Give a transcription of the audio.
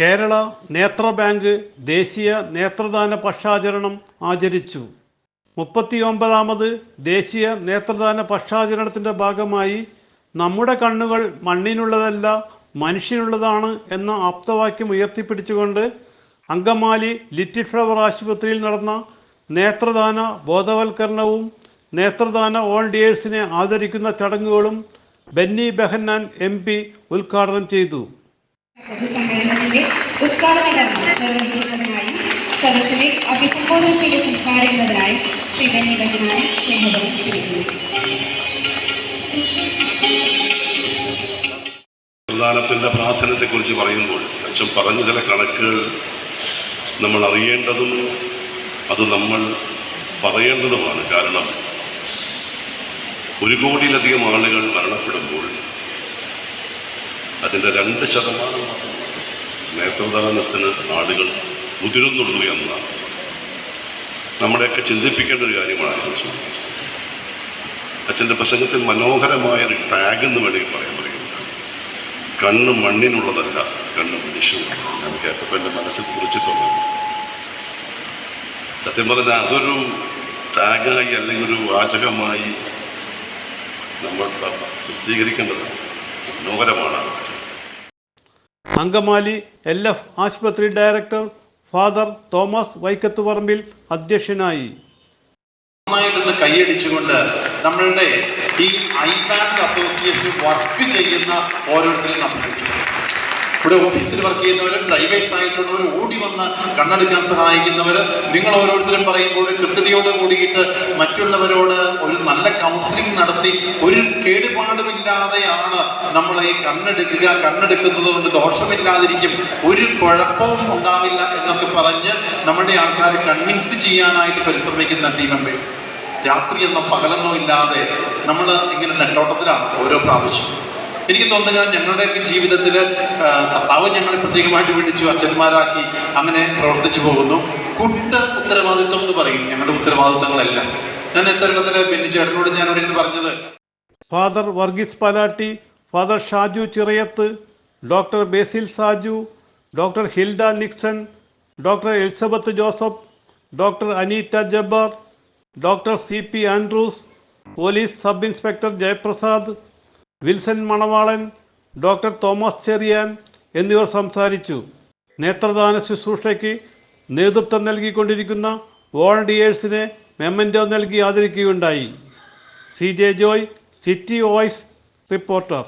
കേരള നേത്ര ബാങ്ക് ദേശീയ നേത്രദാന പക്ഷാചരണം ആചരിച്ചു. മുപ്പത്തിയൊമ്പതാമത് ദേശീയ നേത്രദാന പക്ഷാചരണത്തിന്റെ ഭാഗമായി നമ്മുടെ കണ്ണുകൾ മണ്ണിനുള്ളതല്ല മനുഷ്യനുള്ളതാണ് എന്ന ആപ്തവാക്യം ഉയർത്തിപ്പിടിച്ചുകൊണ്ട് അങ്കമാലി ലിറ്റിൽ ഫ്ലവർ ആശുപത്രിയിൽ നടന്ന നേത്രദാന ബോധവൽക്കരണവും നേത്രദാന വോളണ്ടിയേഴ്സിനെ ആദരിക്കുന്ന ചടങ്ങുകളും ബെന്നി ബെഹന്നാൻ എം പി ഉദ്ഘാടനം ചെയ്തു. പൊതുസമ്മേളനത്തിന്റെ ഉദ്ഘാടന കർമ്മം നിർവഹിക്കുന്നതിനായി സദസ്സിനെ അഭിസംബോധന ചെയ്ത് സംസാരിക്കുന്നതിനായി ശ്രീ ബെന്നി ബഹനാനെ സ്നേഹപൂർവം ക്ഷണിക്കുന്നു. പ്രധാനത്തിന്റെ പ്രാധാന്യത്തെക്കുറിച്ച് പറയുമ്പോൾ അച്ഛൻ പറഞ്ഞ ചില കണക്കുകൾ നമ്മൾ അറിയേണ്ടതും അത് നമ്മൾ പറയേണ്ടതുമാണ്. കാരണം ഒരു കോടിയിലധികം ആളുകൾ മരണപ്പെടുമ്പോൾ അതിന്റെ രണ്ട് ശതമാനം നേത്രദാനത്തിന് ആളുകൾ മുതിരുന്നുള്ളൂ എന്നാണ്. നമ്മളെയൊക്കെ ചിന്തിപ്പിക്കേണ്ട ഒരു കാര്യമാണ് അച്ഛൻ സൂചിപ്പിച്ചത് അച്ഛന്റെ പ്രസംഗത്തിൽ മനോഹരമായ ഒരു ടാഗ് എന്ന് വേണമെങ്കിൽ പറയാൻ പറയുന്നത് കണ്ണ് മണ്ണിനുള്ളതല്ല കണ്ണ് മനുഷ്യനുള്ളതല്ല ഞാൻ കേട്ടപ്പോൾ എന്റെ മനസ്സിൽ കുറിച്ചിട്ടുള്ളത് സത്യം പറഞ്ഞാൽ അതൊരു ടാഗായി അല്ലെങ്കിൽ ഒരു വാചകമായി നമ്മൾ പ്രസിദ്ധീകരിക്കേണ്ടതാണ് മനോഹരമാണ് വാചകം അങ്കമാലി എൽ എഫ് ആശുപത്രി ഡയറക്ടർ ഫാദർ തോമസ് വൈക്കത്തുപറമ്പിൽ അധ്യക്ഷനായി. കൈയടിച്ചുകൊണ്ട് നമ്മളുടെ ഈ ഐ ബാങ്ക് അസോസിയേഷൻ വർക്ക് ചെയ്യുന്ന ഓരോരുത്തരെയും നമ്മൾ ഇവിടെ ഓഫീസിൽ വർക്ക് ചെയ്യുന്നവർ ഡ്രൈവേഴ്സ് ആയിട്ടുള്ളവർ ഓടി വന്ന് കണ്ണെടുക്കാൻ സഹായിക്കുന്നവർ നിങ്ങൾ ഓരോരുത്തരും പറയുമ്പോൾ കൃത്യതയോട് കൂടിയിട്ട് മറ്റുള്ളവരോട് ഒരു നല്ല കൗൺസിലിംഗ് നടത്തി ഒരു കേടുപാടുമില്ലാതെയാണ് നമ്മൾ ഈ കണ്ണെടുക്കുക കണ്ണെടുക്കുന്നത് കൊണ്ട് ദോഷമില്ലാതിരിക്കും. ഒരു കുഴപ്പവും ഉണ്ടാവില്ല എന്നൊക്കെ പറഞ്ഞ് നമ്മുടെ ആൾക്കാരെ കൺവിൻസ് ചെയ്യാനായിട്ട് പരിശ്രമിക്കുന്ന ടീം മെമ്പേഴ്സ് രാത്രി എന്ന പകലെന്നോ ഇല്ലാതെ നമ്മൾ ഇങ്ങനെ നെട്ടോട്ടത്തിലാണ് ഓരോ പ്രാവശ്യം. എനിക്ക് തോന്നുക ഞങ്ങളുടെയൊക്കെ ജീവിതത്തിൽ കർത്താവ് ഞങ്ങളെ പ്രത്യേകമായിട്ട് വിളിച്ചു അച്ഛന്മാരാക്കി അങ്ങനെ പ്രവർത്തിച്ചു പോകുന്നു. കുട്ട ഉത്തരവാദിത്വം എന്ന് പറയും. ഞങ്ങളുടെ ഉത്തരവാദിത്വങ്ങളെല്ലാം. ഞാൻ എത്തരണത്തിൽ ബെന്നിച്ചേട്ടനോട് ഞാൻ അവിടെ പറഞ്ഞത്? Father Varghese Palatty father Shaju Chirayath doctor Basil Saju doctor Hilda Nixon doctor Elizabeth Joseph doctor Aneetta Jabbar doctor C P Andrews police sub inspector Jayaprasad Wilson Manavalan doctor Thomas Cherian എന്നിവർ സംസാരിച്ചു. നേത്രദാന ശുശ്രൂഷയ്ക്ക് നേതൃത്വം നൽകിക്കൊണ്ടിരിക്കുന്ന വോളണ്ടിയേഴ്സിനെ memento നൽകി ആദരിക്കുകയുണ്ടായി. C J Joy City Voice reporter.